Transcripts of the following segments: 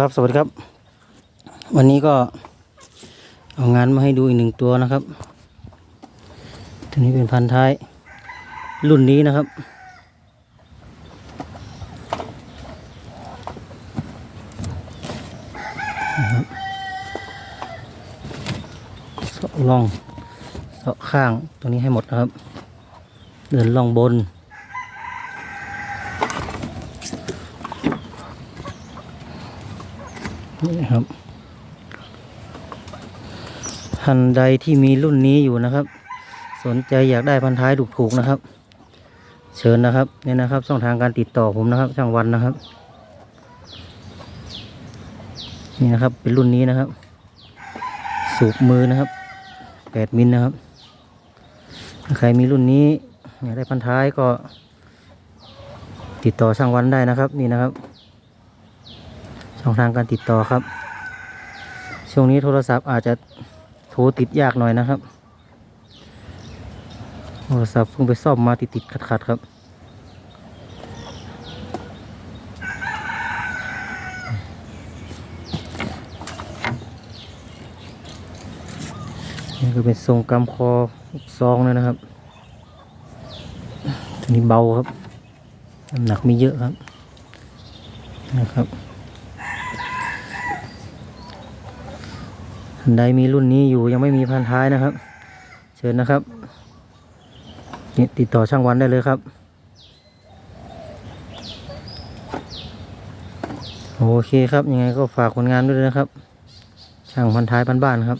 ครับสวัสดีครับ วันนี้ก็เอางานมาให้ดูอีกหนึ่งตัวนะครับตัวนี้เป็นพันท้ายรุ่นนี้นะครับนะครับเสาะล่องเสาะข้างตรงนี้ให้หมดนะครับ เดินล่องบน นี่นะครับ ท่านใดที่มีรุ่นนี้อยู่นะครับ สนใจอยากได้พันท้ายถูกๆนะครับ เชิญนะครับเนี่ยนะครับ ช่องทางการติดต่อผมนะครับ ช่างวันนะครับ นี่นะครับเป็นรุ่นนี้นะครับ สูบมือนะครับแปดมิลนะครับใครมีรุ่นนี้อยากได้พันท้ายก็ติดต่อช่างวันได้นะครับ นี่นะครับ ช่องทางการติดต่อครับ ช่วงนี้โทรศัพท์อาจจะโทรติดยากหน่อยนะครับ โทรศัพท์เพิ่งไปซ่อมมาติดติดขัดขัดๆครับ นี่ก็เป็นทรงกำคอซองเลยนะครับตัวนี้เบาครับน้ำหนักไม่เยอะครับนะครับ ท่านใดมีรุ่นนี้อยู่ยังไม่มีพันท้ายนะครับ เชิญนะครับนี่ติดต่อช่างวันได้เลยครับ โอเคครับ ยังไงก็ฝากผลงานด้วยนะครับ ช่างพันท้ายบ้านๆครับ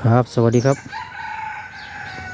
ครับ สวัสดีครับ